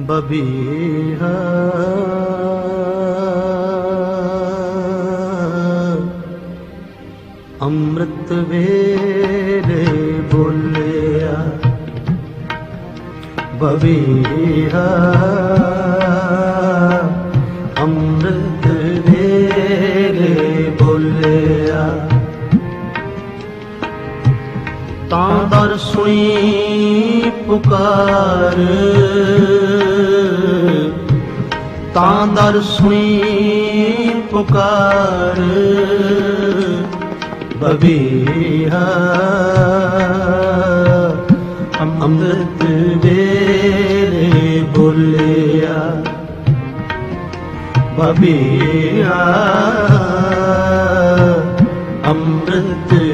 ਬਬੀਹਾ ਅੰਮ੍ਰਿਤ ਵੇਲੇ ਬੋਲਿਆ ਬਬੀਹਾ ਦਰ ਸੁਣੀ ਪੁਕਾਰ। ਤਾਂ ਦਰ ਸੁਣੀ ਪੁਕਾਰ। ਬਬੀਹਾ ਅੰਮ੍ਰਿਤ ਵੇਲੇ ਬੋਲਿਆ। ਬਬੀਹਾ ਅੰਮ੍ਰਿਤ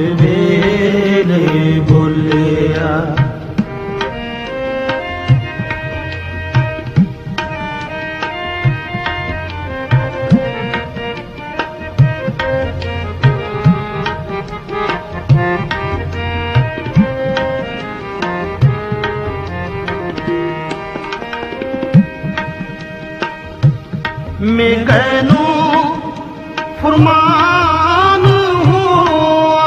ਨੂੰ ਫਰਮਾਨ ਹੁਆ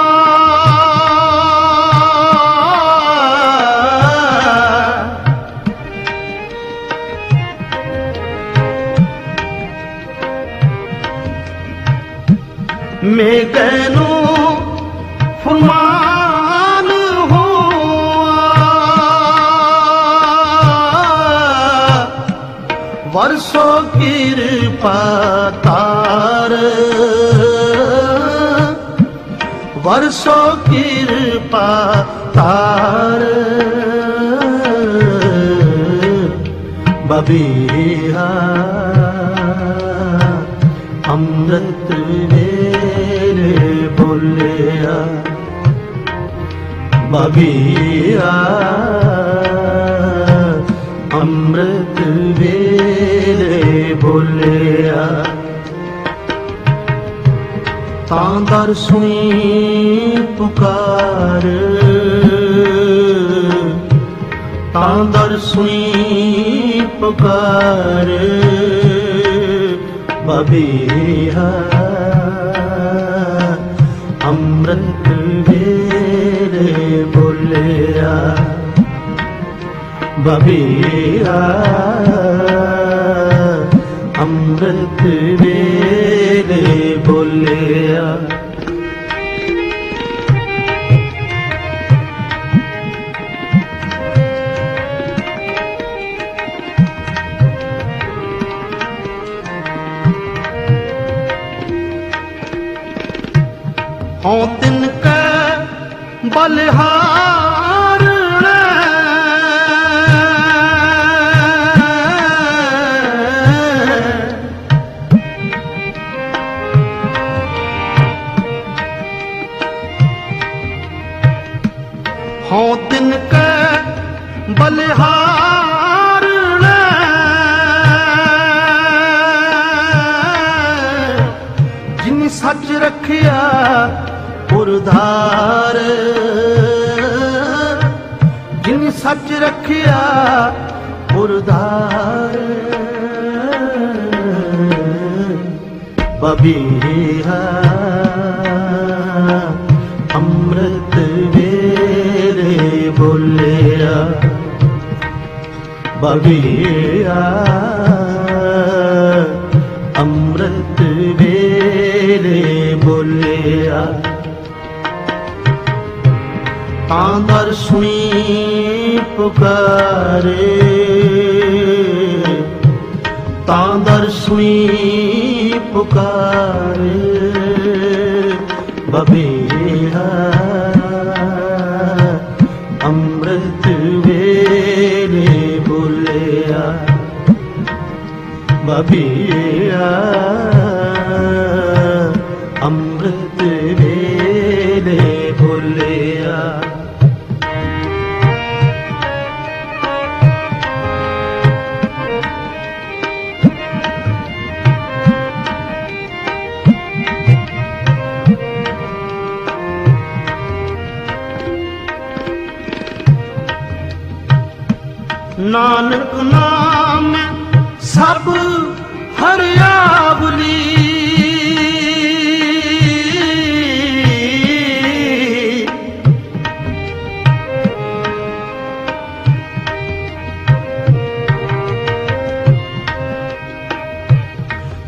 ਮੈਂ ਨੂੰ ਫਰਮਾਨ ਵਰਸੋ ਕਿਰਪਾ ਤਾਰ। ਵਰਸੋ ਕਿਰਪਾ ਤਾਰ। ਬਬੀਹਾ ਅੰਮ੍ਰਿਤ ਵੇਲੇ ਬੋਲਿਆ। ਬਬੀਆ ਅੰਮ੍ਰਿਤ ਬੋਲਿਆ ਤਾਂ ਦਰ ਸੁਣੀ ਪੁਕਾਰ। ਤਾਂ ਦਰ ਸੁਣੀ ਪੁਕਾਰ। ਬਬੀਹਾ ਅੰਮ੍ਰਿਤ ਵੇਲੇ ਬੋਲਿਆ। ਬਬੀਆ ਅੰਮ੍ਰਿਤ ਵੇਲੇ ਬੋਲਿਆ। ਹਉ ਤਿਨ ਕੈ ਬਲਿਹਾਰ ਰੱਖਿਆ ਪੁਰਧਾਰ ਜਿਨ ਸੱਚ ਰੱਖਿਆ ਪੁਰਧਾਰ ਬਬੀਹਾ ਅੰਮ੍ਰਿਤ ਵੇਲੇ ਬੋਲਿਆ। ਬਬੀਆ ਪੁਕਾਰੇ। ਤਾਂ ਦਰ ਸੁਣੀ ਪੁਕਾਰੇ ਬਬੀਹਾ ਅੰਮ੍ਰਿਤ ਵੇਲੇ ਬੋਲਿਆ। ਬਬੀਆ ਨਾਨਕ ਨਾਮ ਸਭ ਹਰਿਆਵਲੀ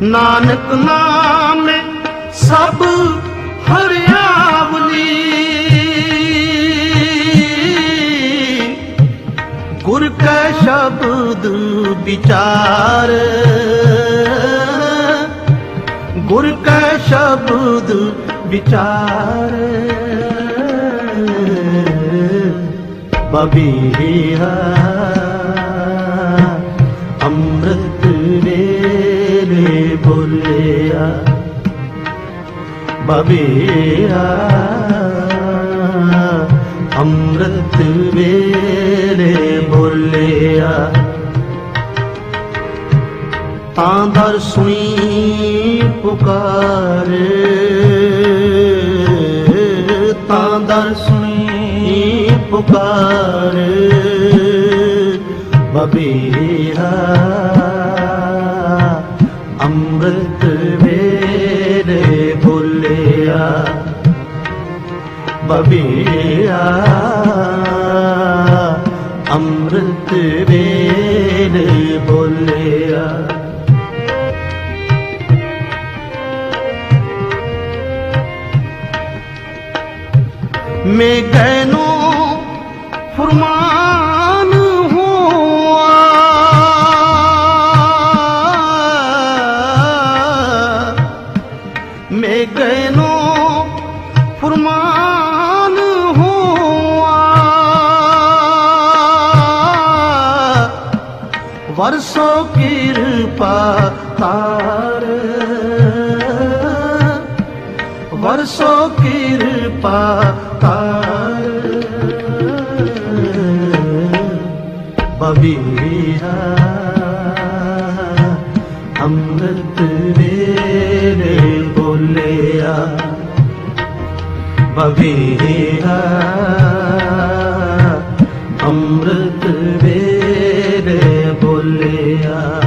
ਨਾਨਕ ਨਾਮ ਸਭ ਹਰਿਆਵਲੀ ਕੈ ਸ਼ਬਦ ਵਿਚਾਰ। ਗੁਰ ਕੈ ਸ਼ਬਦ ਵਿਚਾਰ। ਬਬੀਹਾ ਅੰਮ੍ਰਿਤ ਵੇਲੇ ਬੋਲਿਆ। ਬਬੀਹਾ ਅੰਮ੍ਰਿਤ ਵੇਲੇ ਬੋਲਿਆ ਤਾਂ ਦਰ ਸੁਣੀ ਪੁਕਾਰ। ਤਾਂ ਦਰ ਸੁਣੀ ਪੁਕਾਰ। ਬਬੀਹਾ ਅੰਮ੍ਰਿਤ ਅੰਮ੍ਰਿਤ ਵੇਲੇ ਬੋਲਿਆ। ਮੈਂ ਗੈਨੋ ਵਰਸੋ ਕਿਰਪਾ ਤਾਰ। ਵਰਸੋ ਕਿਰਪਾ ਤਾਰ। ਬਬੀਹਾ ਅੰਮ੍ਰਿਤ ਵੇਲੇ ਬੋਲਿਆ। ਬਬੀਹਾ ਬੋਲਿਆ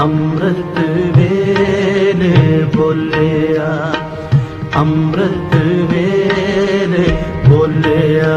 ਅੰਮ੍ਰਿਤ ਵੇਲੇ ਬੋਲਿਆ ਅੰਮ੍ਰਿਤ ਵੇਲੇ ਬੋਲਿਆ